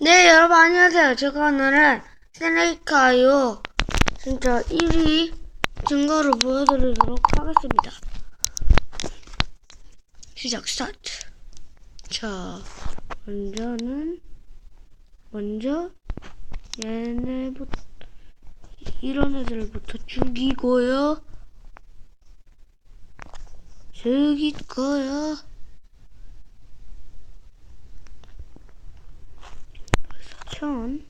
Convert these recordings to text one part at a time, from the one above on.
네, 여러분 안녕하세요. 제가 오늘은 세네이카요 진짜 1위 증거를 보여드리도록 하겠습니다. 시작 스타트. 자, 먼저는 먼저 얘네부터 이런 애들부터 죽이고요. 죽일 거요. 천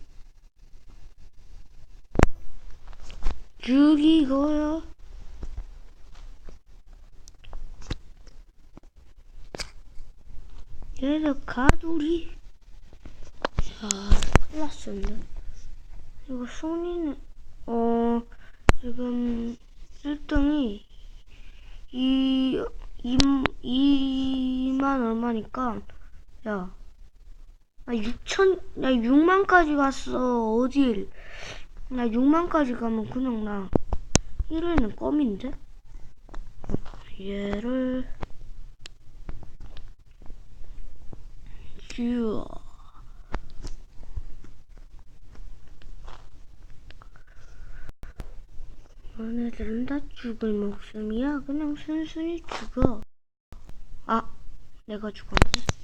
죽이고요. 얘도 가두리. 자, 클났었네. 이거 손이는 어 지금 1등이 이 2, 만 얼마니까 야. 나 6천, 나 6만까지 갔어. 어딜. 나 6만까지 가면 그냥 나 1회는 껌인데? 얘를, 쥐어. 너네들은 다 죽을 목숨이야. 그냥 순순히 죽어. 아, 내가 죽었네.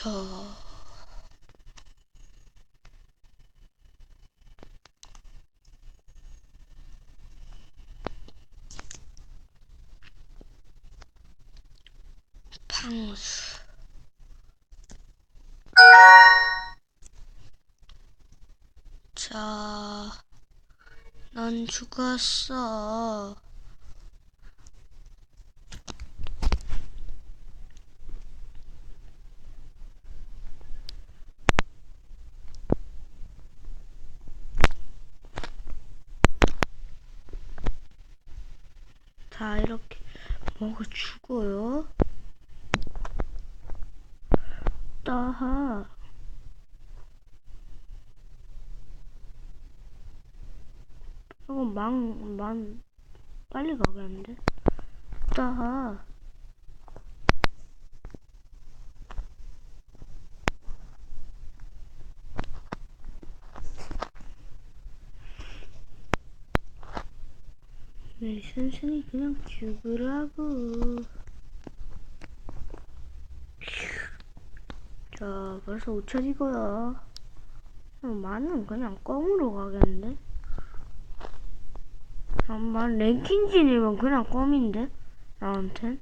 저 방수 자, 넌 죽었어. 다 이렇게 먹어 죽어요. 따하. 이거 망, 망, 빨리 가겠는데? 따하. 네, 순순히 그냥 죽으라고. 자, 벌써 5천이고요. 만은 그냥 껌으로 가겠는데? 한만 랭킹 진이면 그냥 껌인데? 나한텐?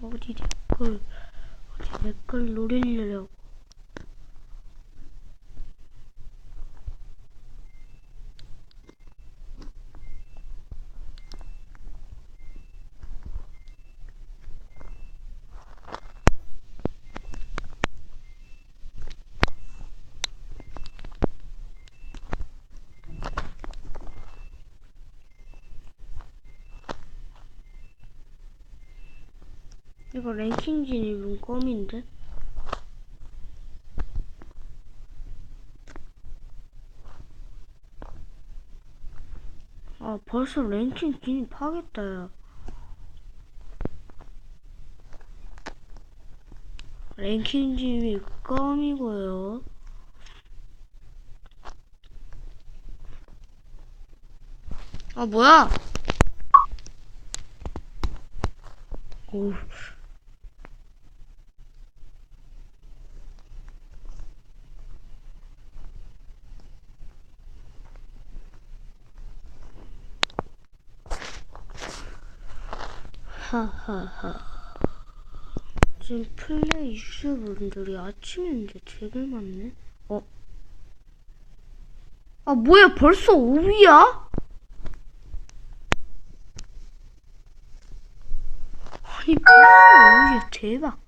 어디 댓글, 어디 댓글 노리려고. 이거 랭킹진이면 껌인데? 아, 벌써 랭킹 진입하겠다, 야. 랭킹 진입이 껌이고요. 아, 뭐야? 오. 하하하. 지금 플레이 유저분들이 아침인데 되게 많네. 어? 아, 뭐야, 벌써 5위야? 아니, 벌써 5위야, 대박.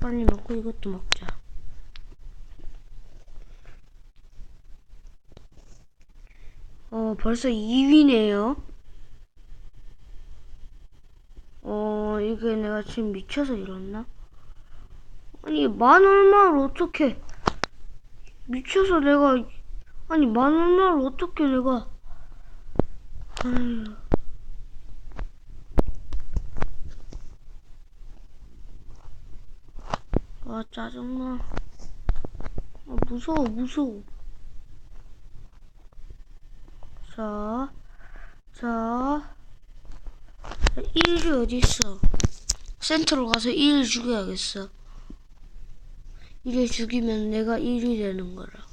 빨리 먹고 이것도 먹자. 어, 벌써 2위네요. 어, 이게 내가 지금 미쳐서 이랬나? 아니 만 얼마를 어떻게? 미쳐서 내가 아니 만 얼마를 어떻게 내가? 아유 아 짜증나. 아 무서워 무서워 자, 자, 1이 어딨어? 센터로 가서 1을 죽여야겠어. 1을 죽이면 내가 1이 되는 거라.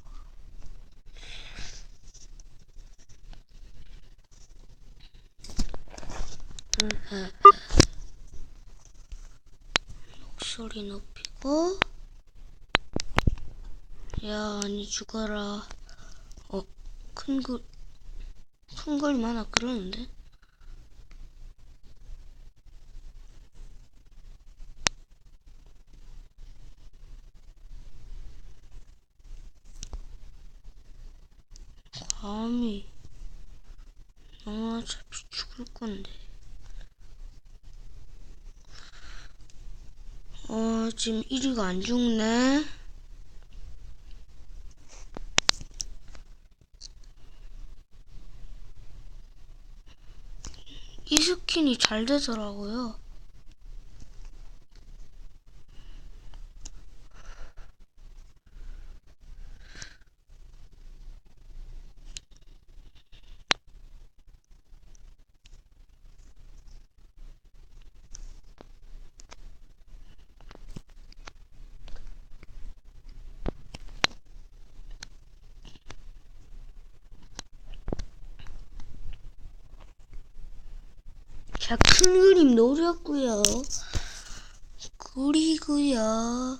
목소리 높이고, 야, 아니 죽어라. 어, 큰 글, 큰 그림 하나 그러는데? 감히 나 어차피 죽을 건데 어 지금 1위가 안 죽네 이 스킨이 잘 되더라고요 자, 큰 그림 노렸고요. 그리고요.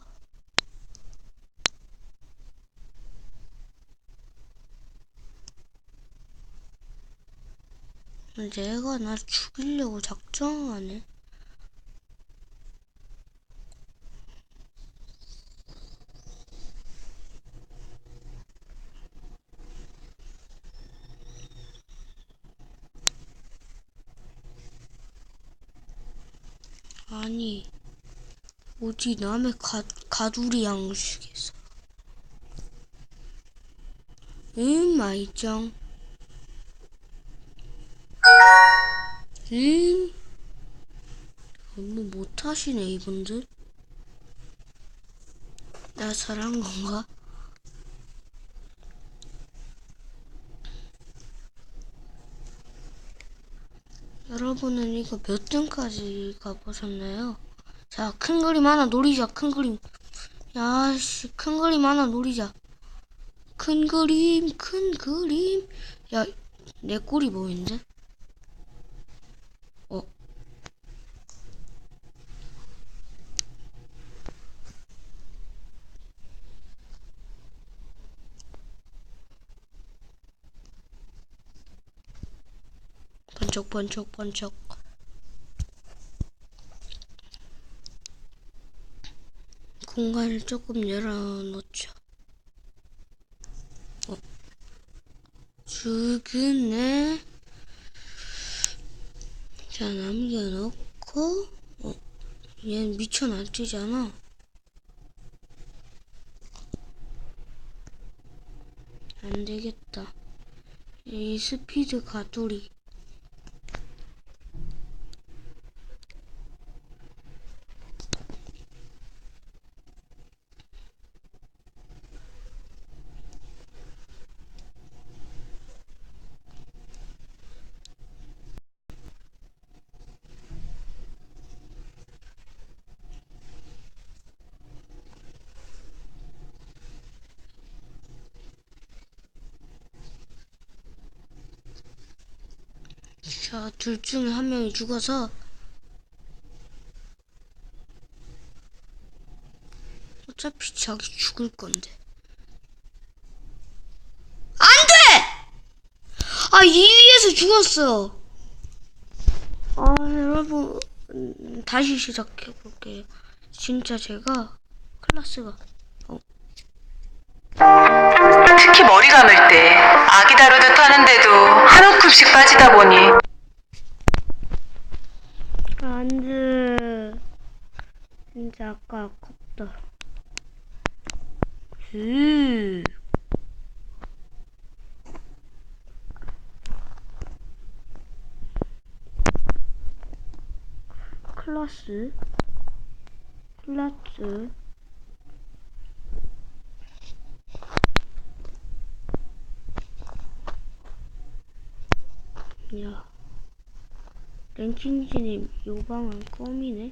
내가 나 죽이려고 작정하네. 아니, 어디 남의 가, 가두리 양식에서. 응, 마이짱. 응? 너무 못하시네, 이분들. 나 잘한 건가? 여러분은 이거 몇 등까지 가보셨나요? 자, 큰 그림 하나 노리자, 큰 그림. 야, 씨, 큰 그림 하나 노리자. 큰 그림, 큰 그림. 야, 내 꼴이 보이는데? 어. 번쩍, 번쩍, 번쩍. 공간을 조금 열어놓죠. 어. 죽으네. 자, 남겨놓고, 어, 얘는 미쳐 날뛰잖아. 안 되겠다. 이 스피드 가돌이. 자, 둘 중에 한 명이 죽어서 어차피 자기 죽을 건데. 안 돼! 아, 2위에서 죽었어. 아, 여러분, 음, 다시 시작해 볼게요. 진짜 제가 클라스가 어, 특히 머리 감을 때 아기 다루듯 하는데도 한 움큼씩 빠지다 보니 아, 안 돼. 진짜 아까 아깝다. 으. 클라스. 클라스. 야. 랭킹진이 요방은 껌이네.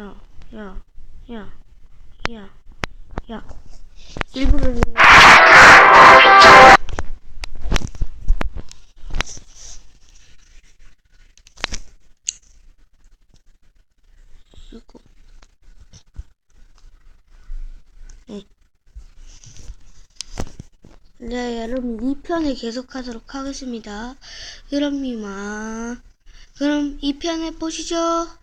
야, 야, 야, 야, 야. 일부러 좀- 이거. 네. 네, 여러분 2편을 계속하도록 하겠습니다. 그럼 이만. 그럼 2편에 보시죠.